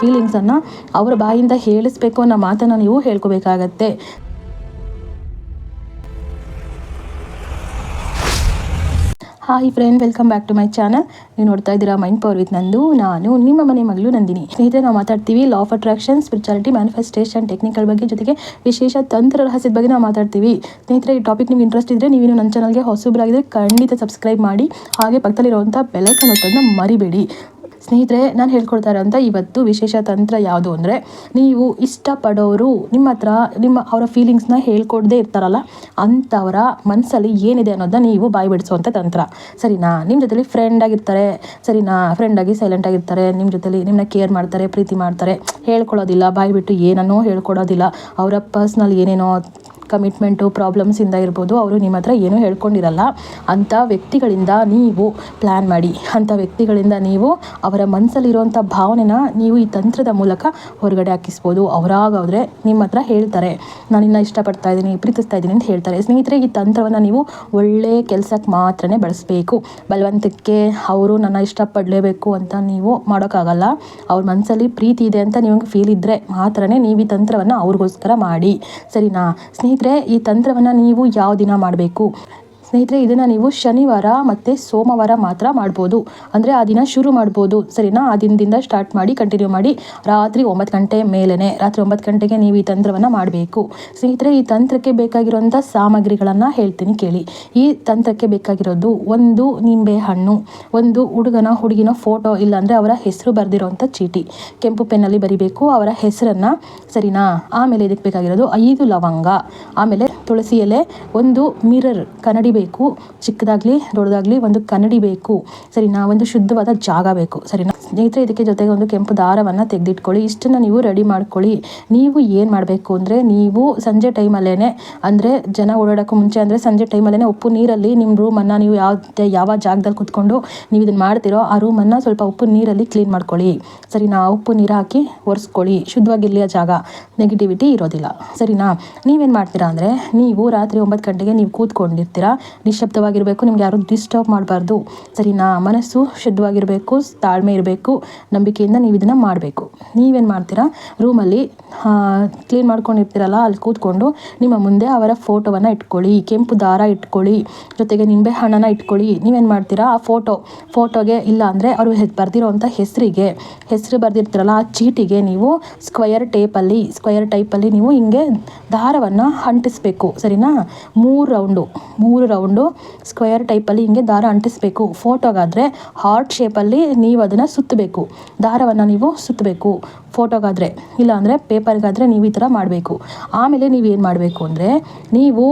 ಫೀಲಿಂಗ್ಸನ್ನು ಅವರ ಬಾಯಿಂದ ಹೇಳಿಸ್ಬೇಕು ಅನ್ನೋ ಮಾತನ್ನು ನೀವು ಹೇಳ್ಕೋಬೇಕಾಗತ್ತೆ. Hi friend welcome back to my channel ನೀವು ನೋಡ್ತಾ ಇದ್ದೀರಾ ಮೈಂಡ್ ಪವರ್ ವಿತ್ ನಂದು. ನಾನು ನಿಮ್ಮ ಮನೆ ಮಗಳು ನಂದಿನಿ. ಸ್ನೇಹಿತರೆ, ನಾವು ಮಾತಾಡ್ತೀವಿ law of attraction spirituality manifestation technical ಬಗ್ಗೆ ಜೊತೆಗೆ ವಿಶೇಷ ತಂತ್ರ ರಹಸ್ಯದ ಬಗ್ಗೆ ನಾವು ಮಾತಾಡ್ತೀವಿ. ಸ್ನೇಹಿತರೆ, ಈ ಟಾಪಿಕ್ ನಿಮ್ಗೆ ಇಂಟ್ರೆಸ್ಟ್ ಇದ್ದರೆ ನೀವೇನು ನನ್ನ ಚಾನಲ್ಗೆ ಹೊಸಬ್ರಾಗಿದ್ದರೆ ಖಂಡಿತ ಸಬ್ಸ್ಕ್ರೈಬ್ ಮಾಡಿ. ಹಾಗೆ ಪಕ್ಕದಲ್ಲಿರುವಂಥ ಬೆಲೈಕನ್ ಒತ್ತೋದನ್ನ ಮರಿಬೇಡಿ. ಸ್ನೇಹಿತರೆ, ನಾನು ಹೇಳ್ಕೊಡ್ತಾ ಇರೋಂಥ ಇವತ್ತು ವಿಶೇಷ ತಂತ್ರ ಯಾವುದು ಅಂದರೆ, ನೀವು ಇಷ್ಟಪಡೋರು ನಿಮ್ಮ ಹತ್ರ, ನಿಮ್ಮ ಅವರ ಫೀಲಿಂಗ್ಸ್ನ ಹೇಳ್ಕೊಡದೇ ಇರ್ತಾರಲ್ಲ ಅಂಥವರ ಮನಸ್ಸಲ್ಲಿ ಏನಿದೆ ಅನ್ನೋದನ್ನ ನೀವು ಬಾಯಿ ಬಿಡಿಸುವಂಥ ತಂತ್ರ. ಸರಿನಾ? ನಿಮ್ಮ ಜೊತೆಲಿ ಫ್ರೆಂಡ್ ಆಗಿರ್ತಾರೆ, ಸರಿನಾ? ಫ್ರೆಂಡ್ ಆಗಿ ಸೈಲೆಂಟ್ ಆಗಿರ್ತಾರೆ ನಿಮ್ಮ ಜೊತೆಲಿ ನಿಮ್ಮನ್ನ ಕೇರ್ ಮಾಡ್ತಾರೆ, ಪ್ರೀತಿ ಮಾಡ್ತಾರೆ ಹೇಳ್ಕೊಳ್ಳೋದಿಲ್ಲ ಬಾಯಿ ಬಿಟ್ಟು ಏನನ್ನೋ ಹೇಳ್ಕೊಡೋದಿಲ್ಲ, ಅವರ ಪರ್ಸ್ನಲ್ ಏನೇನೋ ಕಮಿಟ್ಮೆಂಟು ಪ್ರಾಬ್ಲಮ್ಸಿಂದ ಇರ್ಬೋದು, ಅವರು ನಿಮ್ಮ ಹತ್ರ ಏನೂ ಹೇಳ್ಕೊಂಡಿರಲ್ಲ ಅಂಥ ವ್ಯಕ್ತಿಗಳಿಂದ ನೀವು ಪ್ಲ್ಯಾನ್ ಮಾಡಿ. ಅಂಥ ವ್ಯಕ್ತಿಗಳಿಂದ ನೀವು ಅವರ ಮನಸ್ಸಲ್ಲಿರುವಂಥ ಭಾವನೆನ ನೀವು ಈ ತಂತ್ರದ ಮೂಲಕ ಹೊರಗಡೆ ಹಾಕಿಸ್ಬೋದು. ಅವರಾಗೋದ್ರೆ ನಿಮ್ಮ ಹತ್ರ ಹೇಳ್ತಾರೆ, ನಾನು ನಿನ್ನ ಇಷ್ಟಪಡ್ತಾ ಇದ್ದೀನಿ, ಪ್ರೀತಿಸ್ತಾ ಇದ್ದೀನಿ ಅಂತ ಹೇಳ್ತಾರೆ. ಸ್ನೇಹಿತರೆ, ಈ ತಂತ್ರವನ್ನು ನೀವು ಒಳ್ಳೆ ಕೆಲಸಕ್ಕೆ ಮಾತ್ರನೇ ಬಳಸಬೇಕು. ಬಲವಂತಕ್ಕೆ ಅವರು ನನ್ನ ಇಷ್ಟಪಡಲೇಬೇಕು ಅಂತ ನೀವು ಮಾಡೋಕ್ಕಾಗಲ್ಲ. ಅವ್ರ ಮನಸ್ಸಲ್ಲಿ ಪ್ರೀತಿ ಇದೆ ಅಂತ ನಿಮಗೆ ಫೀಲ್ ಇದ್ದರೆ ಮಾತ್ರನೇ ನೀವು ಈ ತಂತ್ರವನ್ನು ಅವ್ರಿಗೋಸ್ಕರ ಮಾಡಿ. ಸರಿನಾ? ಸ್ನೇಹಿತರೆ ಈ ತಂತ್ರವನ್ನು ನೀವು ಯಾವ ದಿನ ಮಾಡಬೇಕು? ಸ್ನೇಹಿತರೆ, ಇದನ್ನು ನೀವು ಶನಿವಾರ ಮತ್ತು ಸೋಮವಾರ ಮಾತ್ರ ಮಾಡ್ಬೋದು. ಅಂದರೆ ಆ ದಿನ ಶುರು ಮಾಡ್ಬೋದು. ಸರಿನಾ? ಆ ದಿನದಿಂದ ಸ್ಟಾರ್ಟ್ ಮಾಡಿ ಕಂಟಿನ್ಯೂ ಮಾಡಿ ರಾತ್ರಿ ಒಂಬತ್ತು ಗಂಟೆ ಮೇಲೇ ರಾತ್ರಿ ಒಂಬತ್ತು ಗಂಟೆಗೆ ನೀವು ಈ ತಂತ್ರವನ್ನು ಮಾಡಬೇಕು. ಸ್ನೇಹಿತರೆ, ಈ ತಂತ್ರಕ್ಕೆ ಬೇಕಾಗಿರುವಂಥ ಸಾಮಗ್ರಿಗಳನ್ನು ಹೇಳ್ತೀನಿ ಕೇಳಿ. ಈ ತಂತ್ರಕ್ಕೆ ಬೇಕಾಗಿರೋದು ಒಂದು ನಿಂಬೆ ಹಣ್ಣು, ಒಂದು ಹುಡುಗನ, ಹುಡುಗಿನ ಫೋಟೋ ಇಲ್ಲಾಂದರೆ ಅವರ ಹೆಸರು ಬರೆದಿರೋವಂಥ ಚೀಟಿ. ಕೆಂಪು ಪೆನ್ನಲ್ಲಿ ಬರಿಬೇಕು, ಅವರ ಹೆಸರನ್ನು, ಸರಿನಾ? ಆಮೇಲೆ ಇದಕ್ಕೆ ಬೇಕಾಗಿರೋದು ಐದು ಲವಂಗ. ಆಮೇಲೆ ತುಳಸಿ ಎಲೆ, ಒಂದು ಮಿರರ್ ಕನ್ನಡಿ ಬೇಕು ಚಿಕ್ಕದಾಗಲಿ ದೊಡ್ಡದಾಗಲಿ ಒಂದು ಕನ್ನಡಿ ಬೇಕು. ಸರಿ ಒಂದು ಶುದ್ಧವಾದ ಜಾಗ ಬೇಕು. ಸರಿನಾ ಸ್ನೇಹಿತರೆ, ಇದಕ್ಕೆ ಜೊತೆಗೆ ಒಂದು ಕೆಂಪು ದಾರವನ್ನು ತೆಗೆದಿಟ್ಕೊಳ್ಳಿ. ಇಷ್ಟನ್ನು ನೀವು ರೆಡಿ ಮಾಡ್ಕೊಳ್ಳಿ. ನೀವು ಏನು ಮಾಡಬೇಕು ಅಂದರೆ, ನೀವು ಸಂಜೆ ಟೈಮಲ್ಲೇ ಅಂದರೆ ಜನ ಓಡಾಡೋಕ್ಕೂ ಮುಂಚೆ, ಅಂದರೆ ಸಂಜೆ ಟೈಮಲ್ಲೇ ಉಪ್ಪು ನೀರಲ್ಲಿ ನಿಮ್ಮ ರೂಮನ್ನು ನೀವು ಯಾವ ಯಾವ ಜಾಗದಲ್ಲಿ ಕುತ್ಕೊಂಡು ನೀವು ಇದನ್ನು ಮಾಡ್ತಿರೋ, ಆ ರೂಮನ್ನು ಸ್ವಲ್ಪ ಉಪ್ಪು ನೀರಲ್ಲಿ ಕ್ಲೀನ್ ಮಾಡ್ಕೊಳ್ಳಿ. ಸರಿನಾ? ಉಪ್ಪು ನೀರು ಹಾಕಿ ಒರೆಸ್ಕೊಳ್ಳಿ. ಶುದ್ಧವಾಗಿರಲಿ ಆ ಜಾಗ. ನೆಗೆಟಿವಿಟಿ ಇರೋದಿಲ್ಲ. ಸರಿನಾ? ನೀವೇನು ಮಾಡ್ತೀರಾ ಅಂದರೆ, ನೀವು ರಾತ್ರಿ ಒಂಬತ್ತು ಗಂಟೆಗೆ ನೀವು ಕೂತ್ಕೊಂಡಿರ್ತೀರ. ನಿಶಬ್ದವಾಗಿರಬೇಕು ನಿಮ್ಗೆ ಯಾರು ಡಿಸ್ಟರ್ಬ್ ಮಾಡಬಾರ್ದು. ಸರಿನಾ? ಮನಸ್ಸು ಶುದ್ಧವಾಗಿರಬೇಕು ತಾಳ್ಮೆ ಇರಬೇಕು. ನಂಬಿಕೆಯಿಂದ ನೀವು ಇದನ್ನು ಮಾಡಬೇಕು. ನೀವೇನು ಮಾಡ್ತೀರಾ? ರೂಮಲ್ಲಿ ಕ್ಲೀನ್ ಮಾಡ್ಕೊಂಡಿರ್ತೀರಲ್ಲ, ಅಲ್ಲಿ ಕೂತ್ಕೊಂಡು ನಿಮ್ಮ ಮುಂದೆ ಅವರ ಫೋಟೋವನ್ನು ಇಟ್ಕೊಳ್ಳಿ, ಕೆಂಪು ದಾರ ಇಟ್ಕೊಳ್ಳಿ, ಜೊತೆಗೆ ನಿಂಬೆ ಹಣ್ಣನ್ನು ಇಟ್ಕೊಳ್ಳಿ. ನೀವೇನು ಮಾಡ್ತೀರಾ? ಆ ಫೋಟೋ, ಫೋಟೋಗೆ ಇಲ್ಲ ಅಂದರೆ ಅವರು ಬರೆದಿರೋವಂಥ ಹೆಸರಿಗೆ, ಹೆಸರು ಬರೆದಿರ್ತೀರಲ್ಲ, ಆ ಚೀಟಿಗೆ ನೀವು ಸ್ಕ್ವಯರ್ ಟೇಪಲ್ಲಿ, ಸ್ಕ್ವಯರ್ ಟೈಪಲ್ಲಿ ನೀವು ಹಿಂಗೆ ದಾರವನ್ನು ಅಂಟಿಸ್ಬೇಕು. ಸರಿನಾ? ಮೂರು ರೌಂಡು ಮೂರು ರೌಂಡು ಸ್ಕ್ವಯರ್ ಟೈಪಲ್ಲಿ ಹಿಂಗೆ ದಾರ ಅಂಟಿಸ್ಬೇಕು. ಫೋಟೋಗಾದರೆ ಹಾರ್ಟ್ ಶೇಪಲ್ಲಿ ನೀವು ಅದನ್ನು ಸುತ್ತಬೇಕು. ದಾರವನ್ನು ನೀವು ಸುತ್ತಬೇಕು. ಫೋಟೋಗಾದರೆ ಇಲ್ಲಾಂದರೆ ಪೇಪರ್ಗಾದರೆ ನೀವು ಈ ಥರ ಮಾಡಬೇಕು. ಆಮೇಲೆ ನೀವು ಏನು ಮಾಡಬೇಕು ಅಂದರೆ, ನೀವು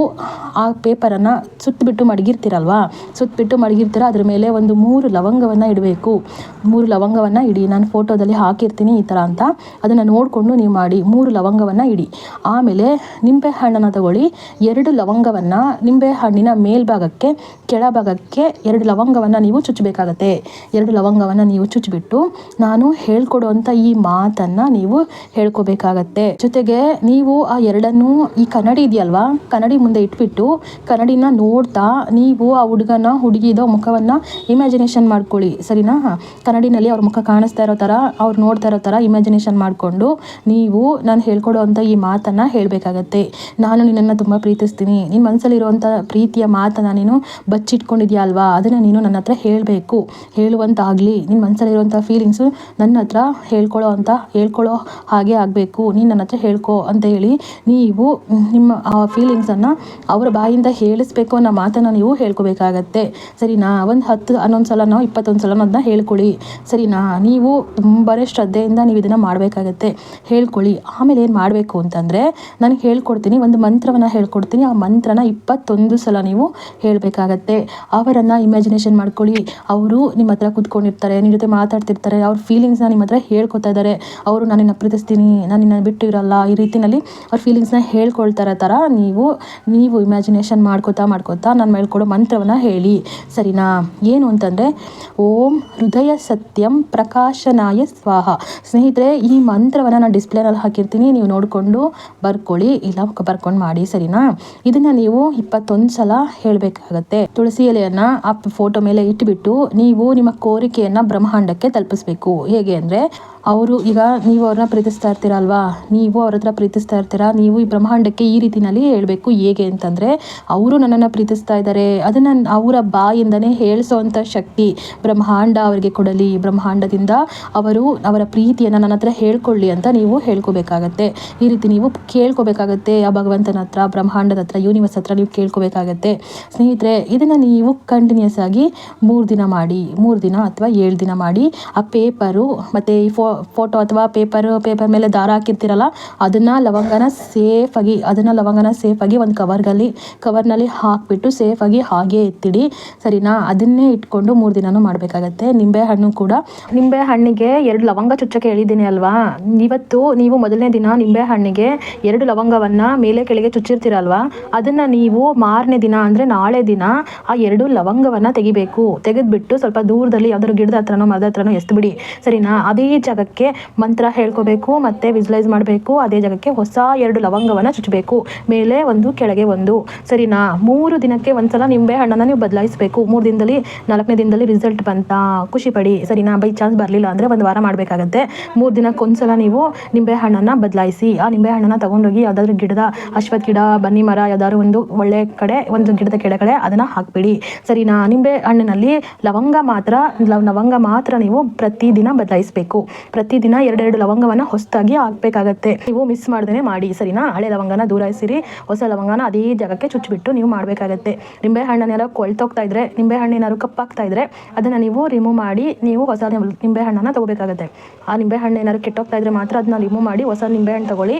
ಆ ಪೇಪರನ್ನು ಸುತ್ತಬಿಟ್ಟು ಮಡಗಿರ್ತೀರಲ್ವ? ಸುತ್ತಬಿಟ್ಟು ಮಡಗಿರ್ತೀರ, ಅದ್ರ ಮೇಲೆ ಒಂದು ಮೂರು ಲವಂಗವನ್ನು ಇಡಬೇಕು. ಮೂರು ಲವಂಗವನ್ನು ಇಡಿ, ನಾನು ಫೋಟೋದಲ್ಲಿ ಹಾಕಿರ್ತೀನಿ ಈ ಥರ ಅಂತ ಅದನ್ನು ನೋಡಿಕೊಂಡು ನೀವು ಮಾಡಿ, ಮೂರು ಲವಂಗವನ್ನು ಇಡಿ. ಆಮೇಲೆ ನಿಂಬೆ ಹಣ್ಣನ್ನು ತಗೊಳ್ಳಿ, ಎರಡು ಲವಂಗವನ್ನು ನಿಂಬೆ ಹಣ್ಣಿನ ಮೇಲ್ಭಾಗಕ್ಕೆ ಕೆಳಭಾಗಕ್ಕೆ ಎರಡು ಲವಂಗವನ್ನು ನೀವು ಚುಚ್ಚಬೇಕಾಗತ್ತೆ. ಎರಡು ಲವಂಗವನ್ನು ನೀವು ಚುಚ್ಚಿಬಿಟ್ಟು ನಾನು ಹೇಳ್ಕೊಡುವಂಥ ಈ ಮಾತನ್ನು ನೀವು ಹೇಳ್ಕೋಬೇಕಾಗತ್ತೆ. ಜೊತೆಗೆ ನೀವು ಆ ಎರಡನ್ನು ಈ ಕನ್ನಡಿ ಇದೆಯಲ್ವಾ? ಕನ್ನಡಿ ಮುಂದೆ ಇಟ್ಬಿಟ್ಟು ಕನ್ನಡಿನ ನೋಡ್ತಾ ನೀವು ಆ ಹುಡುಗನ, ಹುಡುಗಿದ ಮುಖವನ್ನು ಇಮ್ಯಾಜಿನೇಷನ್ ಮಾಡ್ಕೊಳ್ಳಿ. ಸರಿನಾ? ಕನ್ನಡಿನಲ್ಲಿ ಅವ್ರ ಮುಖ ಕಾಣಿಸ್ತಾ ಇರೋ ಥರ ಅವ್ರು ನೋಡ್ತಾ ಇರೋ ಥರ ಇಮ್ಯಾಜಿನೇಷನ್ ಮಾಡಿಕೊಂಡು ನೀವು ನಾನು ಹೇಳ್ಕೊಡುವಂಥ ಈ ಮಾತನ್ನು ಹೇಳಬೇಕಾಗತ್ತೆ. ನಾನು ನಿನ್ನನ್ನು ತುಂಬ ಪ್ರೀತಿಸ್ತೀನಿ. ನಿನ್ನ ಮನಸ್ಸಲ್ಲಿರುವಂಥ ಪ್ರೀತಿಯ ಮಾತನ್ನು ನೀನು ಬಚ್ಚಿಟ್ಕೊಂಡಿದ್ಯಾ ಅಲ್ವಾ? ಅದನ್ನು ನೀನು ನನ್ನ ಹತ್ರ ಹೇಳಬೇಕು. ಹೇಳುವಂತಾಗಲಿ. ನಿನ್ನ ಮನಸ್ಸಲ್ಲಿರುವಂಥ ಫೀಲಿಂಗ್ಸು ನನ್ನ ಹತ್ರ ಹೇಳ್ಕೊಳ್ಳೋ ಅಂತ ಹೇಳ್ಕೊಳ್ಳೋ ಹಾಗೆ ಆಗಬೇಕು. ನೀನು ನನ್ನ ಹತ್ರ ಹೇಳ್ಕೊ ಅಂತ ಹೇಳಿ ನೀವು ನಿಮ್ಮ, ಆ ಫೀಲಿಂಗ್ಸನ್ನು ಅವರ ಬಾಯಿಂದ ಹೇಳಿಸ್ಬೇಕು ಅನ್ನೋ ಮಾತನ್ನು ನೀವು ಹೇಳ್ಕೊಬೇಕಾಗತ್ತೆ. ಸರಿನಾ? ಒಂದು ಹತ್ತು, ಹನ್ನೊಂದು ಸಲನೋ ಇಪ್ಪತ್ತೊಂದು ಸಲನೋ ಅದನ್ನ ಹೇಳ್ಕೊಳ್ಳಿ ಸರಿನಾ? ನೀವು ತುಂಬಾ ಶ್ರದ್ಧೆಯಿಂದ ನೀವು ಇದನ್ನು ಮಾಡಬೇಕಾಗತ್ತೆ. ಹೇಳ್ಕೊಳ್ಳಿ ಆಮೇಲೆ ಏನು ಮಾಡಬೇಕು ಅಂತಂದರೆ ನನಗೆ ಹೇಳ್ಕೊಡ್ತೀನಿ, ಒಂದು ಮಂತ್ರವನ್ನು ಹೇಳ್ಕೊಡ್ತೀನಿ. ಆ ಮಂತ್ರನ ಇಪ್ಪತ್ತೊಂದು ಸಲ ನೀವು ಹೇಳಬೇಕಾಗತ್ತೆ. ಅವರನ್ನು ಇಮ್ಯಾಜಿನೇಷನ್ ಮಾಡ್ಕೊಳ್ಳಿ ಅವರು ನಿಮ್ಮ ಹತ್ರ ಕೂತ್ಕೊಂಡಿರ್ತಾರೆ ನಿಮ್ಮ ಜೊತೆ ಮಾತಾಡ್ತಿರ್ತಾರೆ ಅವ್ರ ಫೀಲಿಂಗ್ಸ್ನ ನಿಮ್ಮ ಹತ್ರ ಹೇಳ್ಕೊತಾ ಇದ್ದಾರೆ ಅವರು ನನ್ನನ್ನು ನಿನ್ನ ಪ್ರೀತಿಸ್ತೀನಿ ನಾನು ಬಿಟ್ಟು ಇರಲ್ಲ ಈ ರೀತಿಯಲ್ಲಿ ಅವ್ರ ಫೀಲಿಂಗ್ಸ್ನ ಹೇಳ್ಕೊಳ್ತಾರ ಥರ ನೀವು ನೀವು ಇಮ್ಯಾಜಿನೇಷನ್ ಮಾಡ್ಕೋತಾ ಮಾಡ್ಕೋತಾ ನಾನು ಹೇಳ್ಕೊಡೋ ಮಂತ್ರವನ್ನು ಹೇಳಿ. ಸರಿನಾ? ಏನು ಅಂತಂದರೆ, ಓಂ ಹೃದಯ ಸತ್ಯಂ ಪ್ರಕಾಶನಾಯ ಸ್ವಾಹ. ಸ್ನೇಹಿತರೆ, ಈ ಮಂತ್ರವನ್ನು ನಾನು ಡಿಸ್ಪ್ಲೇನಲ್ಲಿ ಹಾಕಿರ್ತೀನಿ, ನೀವು ನೋಡಿಕೊಂಡು ಬರ್ಕೊಳ್ಳಿ, ಇಲ್ಲ ಬರ್ಕೊಂಡು ಮಾಡಿ, ಸರಿನಾ? ಇದನ್ನು ನೀವು ಇಪ್ಪತ್ತೊಂದು ಸಲ ಹೇಳಬೇಕಾಗತ್ತೆ. ತುಳಸಿ ಎಲೆಯನ್ನು ಆ ಫೋಟೋ ಮೇಲೆ ಇಟ್ಟುಬಿಟ್ಟು ನೀವು ನಿಮ್ಮ ಕೋರಿಕೆಯನ್ನು ಬ್ರಹ್ಮಾಂಡಕ್ಕೆ ತಲುಪಿಸ್ಬೇಕು. ಹೇಗೆ ಅಂದರೆ ಅವರು ಈಗ ನೀವು ಅವ್ರನ್ನ ಪ್ರೀತಿಸ್ತಾ ಇರ್ತೀರಲ್ವಾ? ನೀವು ಅವ್ರ ಹತ್ರ ಪ್ರೀತಿಸ್ತಾ ಇರ್ತೀರಾ? ನೀವು ಈ ಬ್ರಹ್ಮಾಂಡಕ್ಕೆ ಈ ರೀತಿನಲ್ಲಿ ಹೇಳಬೇಕು ಹೇಗೆ ಅಂತಂದರೆ, ಅವರು ನನ್ನನ್ನು ಪ್ರೀತಿಸ್ತಾ ಇದ್ದಾರೆ. ಅದನ್ನು ಅವರ ಬಾಯಿಂದನೇ ಹೇಳಿಸೋವಂಥ ಶಕ್ತಿ ಬ್ರಹ್ಮಾಂಡ ಅವರಿಗೆ ಕೊಡಲಿ. ಬ್ರಹ್ಮಾಂಡದಿಂದ ಅವರು ಅವರ ಪ್ರೀತಿಯನ್ನು ನನ್ನ ಹತ್ರ ಹೇಳ್ಕೊಳ್ಳಿ ಅಂತ ನೀವು ಹೇಳ್ಕೋಬೇಕಾಗತ್ತೆ. ಈ ರೀತಿ ನೀವು ಕೇಳ್ಕೋಬೇಕಾಗತ್ತೆ. ಆ ಭಗವಂತನ ಹತ್ರ, ಬ್ರಹ್ಮಾಂಡದ ಹತ್ರ ಯೂನಿವರ್ಸ್ ಹತ್ರ ನೀವು ಕೇಳ್ಕೋಬೇಕಾಗತ್ತೆ. ಸ್ನೇಹಿತರೆ, ಇದನ್ನು ನೀವು ಕಂಟಿನ್ಯೂಸ್ ಆಗಿ ಮೂರು ದಿನ ಮಾಡಿ, ಮೂರು ದಿನ ಅಥವಾ ಏಳು ದಿನ ಮಾಡಿ, ಆ ಪೇಪರು ಮತ್ತು ಈ ಫೋ ಫೋಟೋ ಅಥವಾ ಪೇಪರು ಪೇಪರ್ ಮೇಲೆ ದಾರ ಹಾಕಿರ್ತೀರಲ್ಲ, ಅದನ್ನು ಲವಂಗನ ಸೇಫಾಗಿ ಅದನ್ನು ಲವಂಗನ ಸೇಫಾಗಿ ಒಂದು ಕವರ್ಗಲ್ಲಿ ಕವರ್ನಲ್ಲಿ ಹಾಕಿಬಿಟ್ಟು ಸೇಫಾಗಿ ಹಾಗೇ ಎತ್ತಿಡಿ. ಸರಿನಾ? ಅದನ್ನೇ ಇಟ್ಕೊಂಡು ಮೂರು ದಿನನೂ ಮಾಡಬೇಕಾಗತ್ತೆ. ನಿಂಬೆ ಹಣ್ಣು ಕೂಡ. ನಿಂಬೆ ಹಣ್ಣಿಗೆ ಎರಡು ಲವಂಗ ಚುಚ್ಚಕ್ಕೆ ಹೇಳಿದ್ದೀನಿ ಅಲ್ವಾ? ಇವತ್ತು ನೀವು ಮೊದಲನೇ ದಿನ ನಿಂಬೆ ಹಣ್ಣಿಗೆ ಎರಡು ಲವಂಗವನ್ನು ಮೇಲೆ ಕೆಳಗೆ ಚುಚ್ಚಿರ್ತೀರಲ್ವಾ? ಅದನ್ನು ನೀವು ಮಾರನೇ ದಿನ ಅಂದರೆ ನಾಳೆ ದಿನ ಆ ಎರಡು ಲವಂಗವನ್ನು ತೆಗಿಬೇಕು. ತೆಗೆದುಬಿಟ್ಟು ಸ್ವಲ್ಪ ದೂರದಲ್ಲಿ ಯಾವ್ದಾದ್ರು ಗಿಡದ ಹತ್ರನೋ ಮರದ ಹತ್ರನೋ ಎಸ್ಬಿಡಿ ಸರಿನಾ? ಅದೇ ಜಾಗಕ್ಕೆ ಮಂತ್ರ ಹೇಳ್ಕೋಬೇಕು, ಮತ್ತು ವಿಜುಲೈಸ್ ಮಾಡಬೇಕು, ಅದೇ ಜಾಗಕ್ಕೆ ಹೊಸ ಎರಡು ಲವಂಗವನ್ನು ಚುಚ್ಚಬೇಕು ಮೇಲೆ ಒಂದು, ಕೆಳಗೆ ಒಂದು. ಸರಿನಾ? ಮೂರು ದಿನಕ್ಕೆ ಒಂದ್ಸಲ ನಿಂಬೆ ಹಣ್ಣನ್ನು ನೀವು ಬದಲಾಯಿಸಬೇಕು. ಮೂರು ದಿನದಲ್ಲಿ, ನಾಲ್ಕನೇ ದಿನದಲ್ಲಿ ರಿಸಲ್ಟ್ ಬಂತಾ. ಖುಷಿ ಪಡಿ. ಸರಿನಾ? ಬೈ ಚಾನ್ಸ್ ಬರಲಿಲ್ಲ ಅಂದರೆ ಒಂದು ವಾರ ಮಾಡಬೇಕಾಗತ್ತೆ. ಮೂರು ದಿನಕ್ಕೆ ಒಂದ್ಸಲ ನೀವು ನಿಂಬೆ ಹಣ್ಣನ್ನು ಬದಲಾಯಿಸಿ, ಆ ನಿಂಬೆ ಹಣ್ಣನ್ನು ತಗೊಂಡೋಗಿ ಯಾವುದಾದ್ರೂ ಗಿಡದ ಅಶ್ವತ್ ಗಿಡ ಬನ್ನಿ ಮರ, ಯಾವ್ದಾದ್ರು ಒಂದು ಒಳ್ಳೆ ಕಡೆ, ಒಂದು ಗಿಡದ ಕೆಳಗಡೆ ಅದನ್ನು ಹಾಕ್ಬಿಡಿ. ಸರಿನಾ? ನಿಂಬೆ ಹಣ್ಣಿನಲ್ಲಿ ಲವಂಗ ಮಾತ್ರ, ಲವ್- ಲವಂಗ ಮಾತ್ರ ನೀವು ಪ್ರತಿದಿನ ಬದಲಾಯಿಸಬೇಕು. ಪ್ರತಿದಿನ ಎರಡೆರಡು ಲವಂಗವನ್ನು ಹೊಸದಾಗಿ ಹಾಕಬೇಕಾಗತ್ತೆ. ನೀವು ಮಿಸ್ ಮಾಡ್ದೇ ಮಾಡಿ, ಸರಿನಾ? ಹಳೆ ಲವಂಗನ ದೂರ ದೂರಾಯಿಸಿರಿ ಹೊಸ ಲವಂಗನ ಅದೇ ಜಾಗಕ್ಕೆ ಚುಚ್ಚಿಬಿಟ್ಟು ನೀವು ಮಾಡಬೇಕಾಗತ್ತೆ. ನಿಂಬೆ ಹಣ್ಣನ್ನೆಲ್ಲ ಕೊಳ್ತೋಗ್ತಾ ಇದ್ರೆ ನಿಂಬೆ ಹಣ್ಣಿನಾದ್ರು ಕಪ್ಪಾಗ್ತಾ ಇದ್ರೆ, ಅದನ್ನು ನೀವು ರಿಮೂವ್ ಮಾಡಿ, ನೀವು ಹೊಸ ನಿಂಬೆ ಹಣ್ಣನ್ನು ತಗೋಬೇಕಾಗತ್ತೆ. ಆ ನಿಂಬೆ ಹಣ್ಣು ಏನಾದ್ರು ಕೆಟ್ಟೋಗ್ತಾ ಇದ್ರೆ ಮಾತ್ರ ಅದನ್ನ ರಿಮೂವ್ ಮಾಡಿ, ಹೊಸ ನಿಂಬೆಹಣ್ಣು ತಗೊಳ್ಳಿ.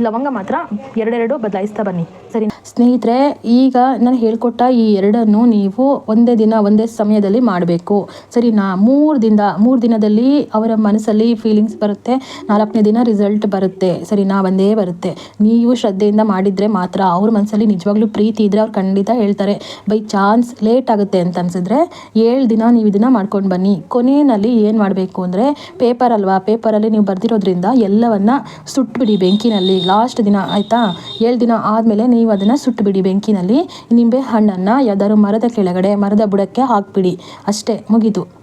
ಲವಂಗ ಮಾತ್ರ ಎರಡೆರಡು ಬದಲಾಯಿಸ್ತಾ ಬನ್ನಿ. ಸರಿ ಸ್ನೇಹಿತರೆ, ಈಗ ನಾನು ಹೇಳ್ಕೊಟ್ಟ ಈ ಎರಡನ್ನು ನೀವು ಒಂದೇ ದಿನ, ಒಂದೇ ಸಮಯದಲ್ಲಿ ಮಾಡಬೇಕು. ಸರಿನಾ? ಮೂರು ದಿನ, ಮೂರು ದಿನದಲ್ಲಿ ಅವರ ಮನಸ್ಸಲ್ಲಿ ಫೀಲಿಂಗ್ಸ್ ಬರುತ್ತೆ. ನಾಲ್ಕನೇ ದಿನ ರಿಸಲ್ಟ್ ಬರುತ್ತೆ. ಸರಿನಾ ಒಂದೇ ಬರುತ್ತೆ. ನೀವು ಶ್ರದ್ಧೆಯಿಂದ ಮಾಡಿದರೆ ಮಾತ್ರ ಅವ್ರ ಮನಸ್ಸಲ್ಲಿ ನಿಜವಾಗ್ಲೂ ಪ್ರೀತಿ ಇದ್ದರೆ ಅವ್ರು ಖಂಡಿತ ಹೇಳ್ತಾರೆ. ಬೈ ಚಾನ್ಸ್ ಲೇಟ್ ಆಗುತ್ತೆ ಅಂತ ಅನ್ಸಿದ್ರೆ ಏಳು ದಿನ ನೀವು ಇದನ್ನು ಮಾಡ್ಕೊಂಡು ಬನ್ನಿ. ಕೊನೆಯಲ್ಲಿ ಏನು ಮಾಡಬೇಕು ಅಂದರೆ ಪೇಪರ್ ಅಲ್ವಾ? ಪೇಪರಲ್ಲಿ ನೀವು ಬರೆದಿರೋದ್ರಿಂದ ಎಲ್ಲವನ್ನು ಸುಟ್ಟುಬಿಡಿ ಬೆಂಕಿನಲ್ಲಿ. ಲಾಸ್ಟ್ ದಿನ ಆಯಿತಾ? ಏಳು ದಿನ ಆದಮೇಲೆ ನೀವು ಅದನ್ನು ಸುಟ್ಟುಬಿಡಿ ಬೆಂಕಿನಲ್ಲಿ. ನಿಂಬೆ ಹಣ್ಣನ್ನು ಯಾವ್ದಾದ್ರು ಮರದ ಕೆಳಗಡೆ, ಮರದ ಬುಡಕ್ಕೆ ಹಾಕ್ಬಿಡಿ. ಅಷ್ಟೇ ಮುಗೀತು.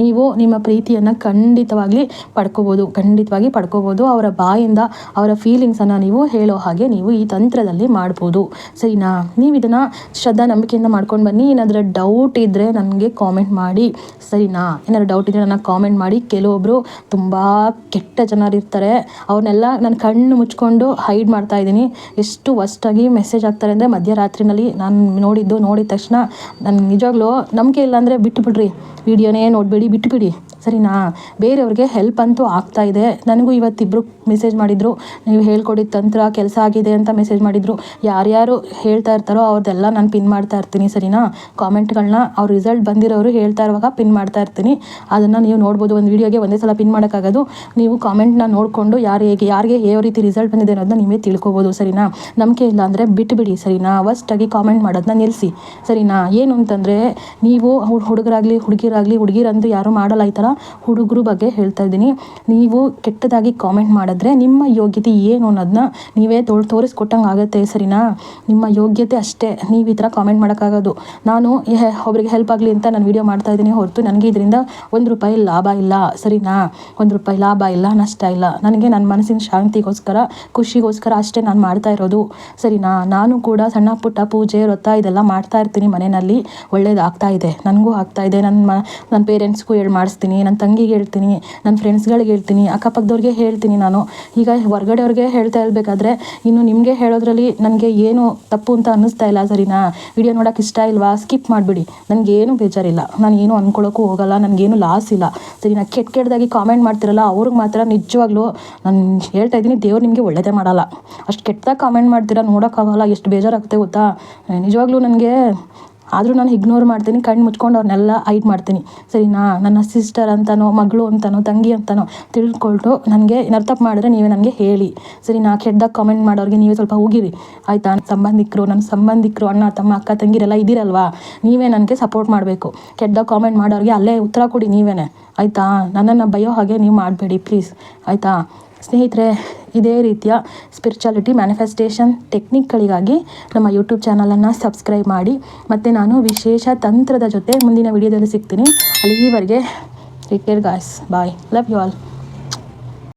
ನೀವು ನಿಮ್ಮ ಪ್ರೀತಿಯನ್ನು ಖಂಡಿತವಾಗ್ಲಿ ಪಡ್ಕೋಬೋದು, ಖಂಡಿತವಾಗಿ ಪಡ್ಕೋಬೋದು. ಅವರ ಬಾಯಿಂದ ಅವರ ಫೀಲಿಂಗ್ಸನ್ನು ನೀವು ಹೇಳೋ ಹಾಗೆ ನೀವು ಈ ತಂತ್ರದಲ್ಲಿ ಮಾಡ್ಬೋದು. ಸರಿನಾ? ನೀವು ಇದನ್ನು ಶ್ರದ್ಧಾ ನಂಬಿಕೆಯಿಂದ ಮಾಡ್ಕೊಂಡು ಬನ್ನಿ. ಏನಾದರೂ ಡೌಟ್ ಇದ್ದರೆ ನನಗೆ ಕಾಮೆಂಟ್ ಮಾಡಿ. ಸರಿನಾ? ಏನಾದರೂ ಡೌಟ್ ಇದ್ದರೆ ನನಗೆ ಕಾಮೆಂಟ್ ಮಾಡಿ. ಕೆಲವೊಬ್ಬರು ತುಂಬ ಕೆಟ್ಟ ಜನರಿರ್ತಾರೆ ಅವ್ರನ್ನೆಲ್ಲ ನಾನು ಕಣ್ಣು ಮುಚ್ಕೊಂಡು ಹೈಡ್ ಮಾಡ್ತಾ ಇದ್ದೀನಿ. ಎಷ್ಟು ವಸ್ಟಾಗಿ ಮೆಸೇಜ್ ಆಗ್ತಾರೆ ಅಂದರೆ ಮಧ್ಯರಾತ್ರಿನಲ್ಲಿ ನಾನು ನೋಡಿದ್ದು ನೋಡಿದ ತಕ್ಷಣ ನಾನು ನಿಜವಾಗ್ಲೂ ನಂಬಿಕೆ ಇಲ್ಲ ಅಂದರೆ ಬಿಟ್ಟುಬಿಡ್ರಿ ವಿಡಿಯೋನೇ ನೋಡಬೇಡಿ. ಬಿಟ್ಟುಬಿಡಿ ಸರಿನಾ? ಬೇರೆಯವ್ರಿಗೆ ಹೆಲ್ಪ್ ಅಂತೂ ಆಗ್ತಾ ಇದೆ. ನನಗೂ ಇವತ್ತಿಬ್ಬರು ಮೆಸೇಜ್ ಮಾಡಿದರು. ನೀವು ಹೇಳ್ಕೊಡಿದ ತಂತ್ರ ಕೆಲಸ ಆಗಿದೆ ಅಂತ ಮೆಸೇಜ್ ಮಾಡಿದರು. ಯಾರ್ಯಾರು ಹೇಳ್ತಾ ಇರ್ತಾರೋ ಅವ್ರದ್ದೆಲ್ಲ ನಾನು ಪಿನ್ ಮಾಡ್ತಾ ಇರ್ತೀನಿ, ಸರಿನಾ? ಕಾಮೆಂಟ್ಗಳನ್ನ ಅವ್ರ ರಿಸಲ್ಟ್ ಬಂದಿರೋರು ಹೇಳ್ತಾ ಇರುವಾಗ ಪಿನ್ ಮಾಡ್ತಾ ಇರ್ತೀನಿ. ಅದನ್ನು ನೀವು ನೋಡ್ಬೋದು. ಒಂದು ವೀಡಿಯೋಗೆ ಒಂದೇ ಸಲ ಪಿನ್ ಮಾಡೋಕ್ಕಾಗೋದು. ನೀವು ಕಾಮೆಂಟ್ನ ನೋಡಿಕೊಂಡು ಯಾರು ಹೇಗೆ, ಯಾರಿಗೆ ಯಾವ ರೀತಿ ರಿಸಲ್ಟ್ ಬಂದಿದೆ ಅನ್ನೋದನ್ನ ನೀವೇ ತಿಳ್ಕೊಬೋದು, ಸರಿನಾ? ನಂಬಿಕೆ ಇಲ್ಲ ಅಂದರೆ ಬಿಟ್ಟುಬಿಡಿ ಸರಿನಾ? ಫಸ್ಟಾಗಿ ಕಾಮೆಂಟ್ ಮಾಡೋದನ್ನ ನಿಲ್ಲಿಸಿ ಸರಿನಾ? ಏನು ಅಂತಂದರೆ, ನೀವು ಹುಡುಗರಾಗಲಿ, ಹುಡುಗಿರಾಗಲಿ ಹುಡುಗಿರಂದು ಯಾರೂ ಮಾಡಲ್ಲ ಈ ಥರ ಹುಡುಗರು ಬಗ್ಗೆ ಹೇಳ್ತಾ ಇದ್ದೀನಿ. ನೀವು ಕೆಟ್ಟದಾಗಿ ಕಾಮೆಂಟ್ ಮಾಡಿದ್ರೆ ನಿಮ್ಮ ಯೋಗ್ಯತೆ ಏನು ಅನ್ನೋದನ್ನ ನೀವೇ ತೋಳ್ ತೋರಿಸ್ಕೊಟ್ಟಂಗೆ ಆಗುತ್ತೆ, ಸರಿನಾ? ನಿಮ್ಮ ಯೋಗ್ಯತೆ ಅಷ್ಟೇ. ನೀವು ಈ ಥರ ಕಾಮೆಂಟ್ ಮಾಡೋಕ್ಕಾಗೋದು. ನಾನು ಒಬ್ರಿಗೆ ಹೆಲ್ಪ್ ಆಗಲಿ ಅಂತ ನಾನು ವೀಡಿಯೋ ಮಾಡ್ತಾ ಇದ್ದೀನಿ. ಹೊರತು ನನಗೆ ಇದರಿಂದ ಒಂದು ರೂಪಾಯಿ ಲಾಭ ಇಲ್ಲ. ಸರಿನಾ? ಒಂದು ರೂಪಾಯಿ ಲಾಭ ಇಲ್ಲ, ನಷ್ಟ ಇಲ್ಲ. ನನಗೆ ನನ್ನ ಮನಸ್ಸಿನ ಶಾಂತಿಗೋಸ್ಕರ, ಖುಷಿಗೋಸ್ಕರ ಅಷ್ಟೇ ನಾನು ಮಾಡ್ತಾ ಇರೋದು. ಸರಿನಾ? ನಾನು ಕೂಡ ಸಣ್ಣ ಪುಟ್ಟ ಪೂಜೆ, ವ್ರತ ಇದೆಲ್ಲ ಮಾಡ್ತಾ ಇರ್ತೀನಿ ಮನೆಯಲ್ಲಿ. ಒಳ್ಳೇದಾಗ್ತಾ ಇದೆ. ನನಗೂ ಆಗ್ತಾ ಇದೆ. ನನ್ನ ಮ ನನ್ನ ಪೇರೆಂಟ್ಸ್ಗೂ ಹೇಳಿ ಮಾಡಿಸ್ತೀನಿ ನನ್ನ ತಂಗಿಗೆ ಹೇಳ್ತೀನಿ ನನ್ನ ಫ್ರೆಂಡ್ಸ್ಗಳಿಗೆ ಹೇಳ್ತೀನಿ, ಅಕ್ಕಪಕ್ಕದವ್ರಿಗೆ ಹೇಳ್ತೀನಿ ನಾನು. ಈಗ ಹೊರಗಡೆಯವ್ರಿಗೆ ಹೇಳ್ತಾ ಇರಬೇಕಾದ್ರೆ ಇನ್ನು ನಿಮಗೆ ಹೇಳೋದ್ರಲ್ಲಿ ನನಗೆ ಏನು ತಪ್ಪು ಅಂತ ಅನ್ನಿಸ್ತಾ ಇಲ್ಲ ಸರಿನಾ? ವಿಡಿಯೋ ನೋಡೋಕೆ ಇಷ್ಟ ಇಲ್ವಾ? ಸ್ಕಿಪ್ ಮಾಡಿಬಿಡಿ. ನನಗೇನು ಬೇಜಾರಿಲ್ಲ. ನಾನು ಏನು ಅಂದ್ಕೊಳ್ಳೋಕ್ಕೂ ಹೋಗಲ್ಲ ನನಗೇನು ಲಾಸ್ ಇಲ್ಲ. ಸರಿನಾ? ಕೆಟ್ಟ ಕೆಟ್ಟದಾಗಿ ಕಾಮೆಂಟ್ ಮಾಡ್ತಿರಲ್ಲ, ಅವ್ರಿಗೆ ಮಾತ್ರ ನಿಜವಾಗ್ಲೂ ನಾನು ಹೇಳ್ತಾ ಇದ್ದೀನಿ, ದೇವ್ರು ನಿಮಗೆ ಒಳ್ಳೆಯದೇ ಮಾಡಲ್ಲ. ಅಷ್ಟು ಕೆಟ್ಟದಾಗಿ ಕಾಮೆಂಟ್ ಮಾಡ್ತೀರಾ, ನೋಡೋಕ್ಕಾಗಲ್ಲ, ಎಷ್ಟು ಬೇಜಾರಾಗುತ್ತೆ ಗೊತ್ತಾ? ನಿಜವಾಗ್ಲೂ ನನಗೆ ಆದರೂ ನಾನು ಇಗ್ನೋರ್ ಮಾಡ್ತೀನಿ, ಕಣ್ಣು ಮುಚ್ಕೊಂಡು ಅವ್ರನ್ನೆಲ್ಲ ಐಡ್ ಮಾಡ್ತೀನಿ. ಸರಿನಾ ನನ್ನ ಸಿಸ್ಟರ್ ಅಂತನೋ, ಮಗಳು ಅಂತನೋ, ತಂಗಿ ಅಂತನೋ ತಿಳ್ಕೊಂಡು ನನಗೆ ಏನಾರು ತಪ್ಪು ಮಾಡಿದ್ರೆ ನೀವೇ ನನಗೆ ಹೇಳಿ. ಸರಿ, ನಾ ಕೆಟ್ಟದಾಗ ಕಾಮೆಂಟ್ ಮಾಡೋರಿಗೆ ನೀವೇ ಸ್ವಲ್ಪ ಹೋಗಿರಿ. ಆಯಿತಾ? ಸಂಬಂಧಿಕರು ನನ್ನ ಸಂಬಂಧಿಕರು, ಅಣ್ಣ, ತಮ್ಮ, ಅಕ್ಕ, ತಂಗಿರೆಲ್ಲ ಇದ್ದೀರಲ್ವಾ? ನೀವೇ ನನಗೆ ಸಪೋರ್ಟ್ ಮಾಡಬೇಕು. ಕೆಟ್ಟದಾಗ ಕಾಮೆಂಟ್ ಮಾಡೋರಿಗೆ ಅಲ್ಲೇ ಉತ್ತರ ಕೊಡಿ ನೀವೇ ಆಯಿತಾ? ನನ್ನನ್ನು ಬಯೋ ಹಾಗೆ ನೀವು ಮಾಡಬೇಡಿ ಪ್ಲೀಸ್ ಆಯಿತಾ? ಸ್ನೇಹಿತರೆ, ಇದೇ ರೀತಿಯ ಸ್ಪಿರಿಚುಯಾಲಿಟಿ ಮ್ಯಾನಿಫೆಸ್ಟೇಷನ್ ಟೆಕ್ನಿಕ್ಗಳಿಗಾಗಿ ನಮ್ಮ ಯೂಟ್ಯೂಬ್ ಚಾನಲನ್ನು ಸಬ್ಸ್ಕ್ರೈಬ್ ಮಾಡಿ. ಮತ್ತು ನಾನು ವಿಶೇಷ ತಂತ್ರದ ಜೊತೆ ಮುಂದಿನ ವಿಡಿಯೋದಲ್ಲಿ ಸಿಗ್ತೀನಿ. ಅಲ್ಲಿವರೆಗೆ take care guys bye love you all